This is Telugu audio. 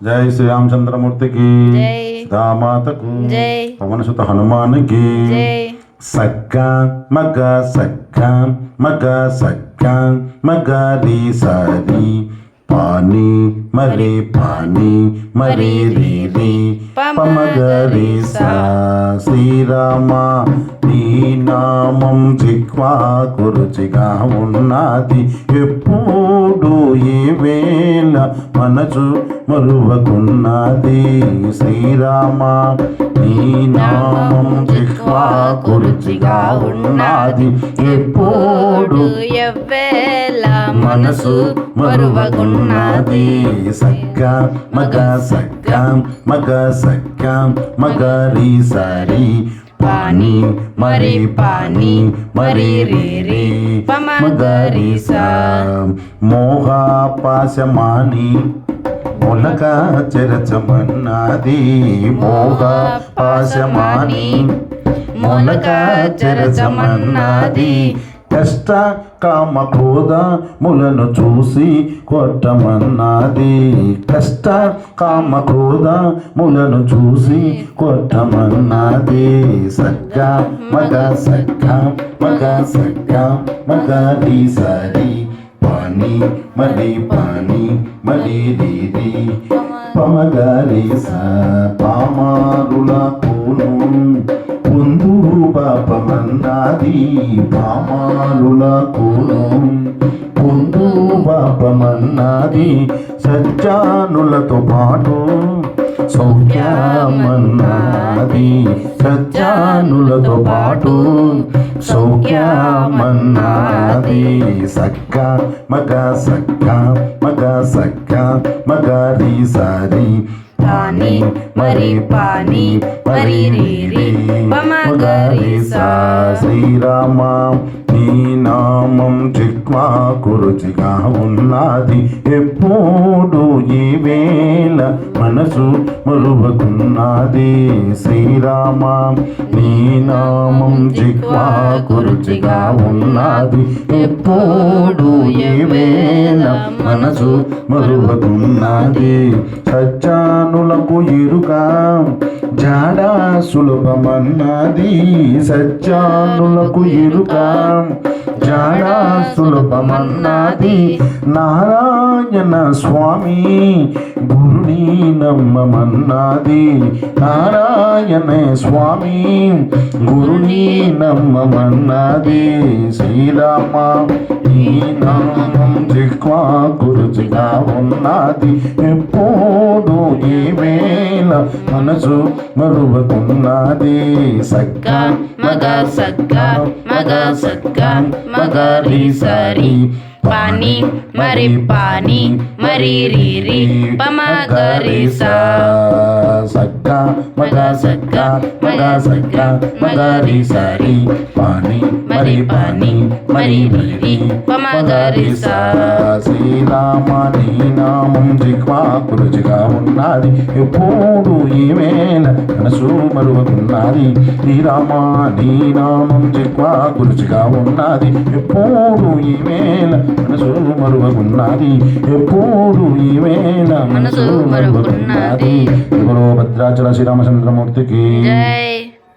జై శ్రీరామచంద్రమూర్తికి జై సీతామాతకు జై పవనసుత హనుమానికి జై సక్క మగ సక్క మగ సక్క మగ రీ సరి పాని మరి పాని మరి రీ రీ. పమగరి సా శ్రీరామ నీ నామం జిక్వా కురుచిగా ఉన్నది. ఎప్పుడు ఏ వేళ మనసు మరువకున్నది. శ్రీరామ నీ నామం జిక్వా కురుచిగా ఉన్నది. ఎప్పుడు ఎవ్వేళ మనసు మరువగున్నది. సక్క మగ సగ్గ మగ సగ్గ మగ రీ సరి పాని మరి పాని మరి రే రే. మగ సా. మోహ పాశమాని మొలక చెరచమన్నది. మోహ పాశమాని మొలక చెరచమన్నది. కష్ట కామ క్రోధ ములను చూసి కొట్టమన్నది. కష్ట కామ క్రోధ ములను చూసి కొట్టమన్నది. సగ్గ మగ సగ్గ మగ సగ్గ మగ సరి పాని మరి పాని మరి దీది పమగరి స పామారుల పూను పొందు పాపమన్నది పా కూను పొందు పాపమన్నది సజ్జానులతో పాటు సౌఖ్యమన్నది సజ్జానులతో పాటు సౌఖ్యమన్నది సక్క మగ సక్క మగ సక్క మగ రీ సరి పాని మరి పాని మరి రీ రీ. శ్రీరామ. నీ నామం చిక్వా కురుచిగా ఉన్నది. ఎప్పుడు ఈ వేళ మనసు మురువకున్నది. శ్రీరామ నీ నామం చిక్వా కురుచిగా ఉన్నది. ఎప్పుడు ఈ వేళ మనసు మరువకున్నది. సజ్జానులకు ఎరుక జాడ సులభమన్నది సత్యానులకు ఎరుక జాడ సులభమన్నది నారాయణ స్వామి భూ నమ్మమన్నది. నారాయణ స్వామి గురుని నమ్మమన్నది. శ్రీరామ ఈ నామం జిక్వా గురుజిగా ఉన్నది. ఎప్పుడు ఈ వేళ మనసు మరువకున్నది. సక్క మగ సక్క మగ సక్క మగ రీ సారీ. పాని మరి పాని మరి రీ రీ పమగరి సా సక్క మగ సక్క మగ సక్క మగ రీ సరి పాని మరి పాని మరి రీ పమగరి సా శ్రీరామ నీ నామం జిక్వా కురుచిగా ఉన్నది. ఎప్పుడు ఈ వేళ మనసు మరువకున్నది శ్రీరామ నీ నామం జిక్వా కురుచిగా ఉన్నది. ఎప్పుడు ఈ వేళ మనసు మరువకున్నది ఎప్పుడు ఈ వేళ మనసు మరువకున్నది ఎవరో భద్రాచల శ్రీరామచంద్రమూర్తికి జై